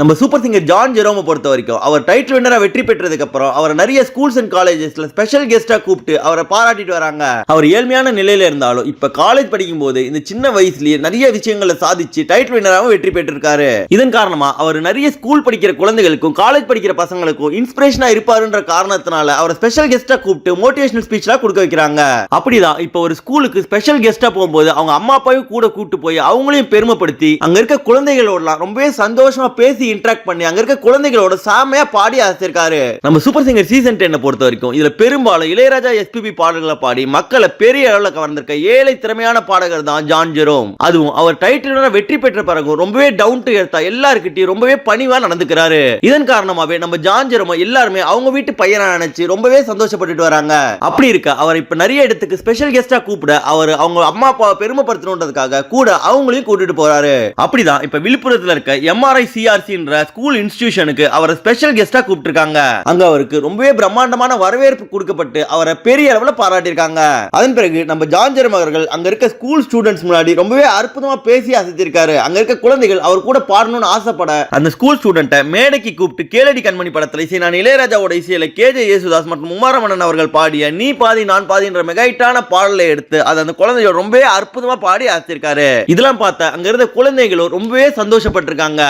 நம்ம super singer John ஜெரோமை பொறுத்த வரைக்கும் அவர் டைட்டில் வின்னராக வெற்றி பெற்றதுக்கு அப்புறம் அவரை நிறைய ஸ்கூல்ஸ் அண்ட் காலேஜஸ்ல ஸ்பெஷல் கெஸ்டா கூப்பிட்டு அவரை பாராட்டிட்டு வராங்க. அவர் ஏழ்மையான நிலையில இருந்தாலும் இப்ப காலேஜ் படிக்கும் போது இந்த சின்ன வயசுலயே நிறைய விஷயங்களை சாதிச்சு டைட்டில் வின்னராகவும் வெற்றி பெற்றிருக்காரு. இதன் காரணமா அவர் நிறைய ஸ்கூல் படிக்கிற குழந்தைகளுக்கும் காலேஜ் படிக்கிற பசங்களுக்கும் இன்ஸ்பிரேஷனா இருப்பாருன்ற காரணத்தினால அவரை ஸ்பெஷல் கெஸ்டா கூப்பிட்டு மோட்டிவேஷனல் ஸ்பீச்லாம் கொடுக்க வைக்கிறாங்க. அப்படிதான் இப்போ ஒரு ஸ்கூலுக்கு ஸ்பெஷல் கெஸ்டா போகும்போது அவங்க அம்மா அப்பாவையும் கூட கூப்பிட்டு போய் அவங்களையும் பெருமைப்படுத்தி அங்க இருக்க குழந்தைகளோடலாம் ரொம்பவே சந்தோஷமா பேசி பேசி இன்ட்ராக்ட் பண்ணி அங்க இருக்க குழந்தைகளோட சாமையா பாடி ஆசிருக்காரு நம்ம சூப்பர் சிங்கர் சீசன் டென்னை பொறுத்த வரைக்கும் இதுல பெரும்பாலும் இளையராஜா எஸ்பிபி பாடல்களை பாடி மக்களை பெரிய அளவுல கவர்ந்திருக்க ஏழை திறமையான பாடகர் தான் ஜான் ஜெரோம் அதுவும் அவர் டைட்டில் வெற்றி பெற்ற பிறகு ரொம்பவே டவுன் டு எர்த்தா எல்லாருக்கிட்டையும் ரொம்பவே பணிவா நடந்துக்கிறாரு. இதன் காரணமாவே நம்ம ஜான் ஜெரோமை எல்லாருமே அவங்க வீட்டு பையனா நினைச்சு ரொம்பவே சந்தோஷப்பட்டுட்டு வராங்க. அப்படி இருக்க அவர் இப்ப நிறைய இடத்துக்கு ஸ்பெஷல் கெஸ்டா கூப்பிட அவர் அவங்க அம்மா அப்பாவை பெருமைப்படுத்தணுன்றதுக்காக கூட அவங்களையும் கூட்டிட்டு போறாரு. அப்படிதான் இப்ப விழுப்புரத்துல இருக்க எம்ஆர்ஐ சிஆர்சி சிஆர்சின்ற ஸ்கூல் இன்ஸ்டிடியூஷனுக்கு அவரை ஸ்பெஷல் கெஸ்டா கூப்பிட்டுருக்காங்க. அங்க அவருக்கு ரொம்பவே பிரம்மாண்டமான வரவேற்பு கொடுக்கப்பட்டு அவரை பெரிய அளவுல பாராட்டியிருக்காங்க. அதன் பிறகு நம்ம ஜான்ஜரம் அவர்கள் அங்க இருக்க ஸ்கூல் ஸ்டூடெண்ட்ஸ் முன்னாடி ரொம்பவே அற்புதமா பேசி அசைத்திருக்காரு. அங்க இருக்க குழந்தைகள் அவர் கூட பாடணும்னு ஆசைப்பட அந்த ஸ்கூல் ஸ்டூடெண்ட்டை மேடைக்கு கூப்பிட்டு கேளடி கண்மணி படத்துல இசை நான் இளையராஜாவோட இசையில கேஜே யேசுதாஸ் மற்றும் உமாரமணன் அவர்கள் பாடிய நீ பாதி நான் பாதின்ற மெகைட்டான பாடலை எடுத்து அதை அந்த குழந்தையோட ரொம்பவே அற்புதமா பாடி அசைத்திருக்காரு. இதெல்லாம் பார்த்த அங்க இருந்த குழந்தைகளும் ரொம்பவே சந்தோஷப்பட்டிருக்காங்க.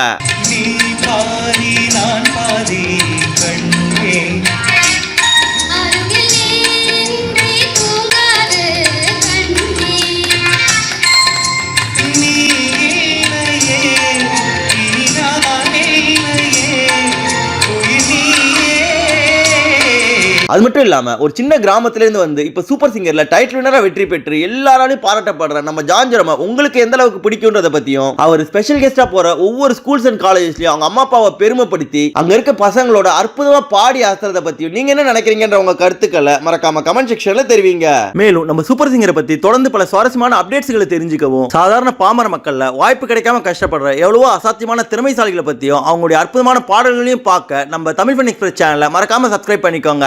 பாதி நான் பாதி அது மட்டும் இல்லாமல் ஒரு சின்ன கிராமத்துலேருந்து வந்து இப்போ சூப்பர் சிங்கரில் டைட்டில் வினரா வெற்றி பெற்று எல்லாராலையும் பாராட்டப்படுற நம்ம ஜான்ஜரமா உங்களுக்கு எந்த அளவுக்கு பிடிக்கும்ன்றத பற்றியும் அவர் ஸ்பெஷல் கெஸ்ட்டாக போகிற ஒவ்வொரு ஸ்கூல்ஸ் அண்ட் காலேஜஸ்லையும் அவங்க அம்மா அப்பாவை பெருமைப்படுத்தி அங்கே இருக்க பசங்களோட அற்புதமாக பாடி ஆசுறத பற்றியும் நீங்கள் என்ன நினைக்கிறீங்கன்ற உங்கள் கருத்துக்களை மறக்காம கமெண்ட் செக்ஷனில் தெரிவிங்க. மேலும் நம்ம சூப்பர் சிங்கரை பற்றி தொடர்ந்து பல சுவாரஸ்யமான அப்டேட்ஸ்களை தெரிஞ்சுக்கவும் சாதாரண பாமர மக்களில் வாய்ப்பு கிடைக்காம கஷ்டப்படுற எவ்வளவோ அசாத்தியமான திறமைசாலிகளை பற்றியும் அவங்களுடைய அற்புதமான பாடல்களையும் பார்க்க நம்ம தமிழ் ஃபன் எக்ஸ்பிரஸ் சேனலை மறக்காம சப்ஸ்கிரைப் பண்ணிக்கோங்க.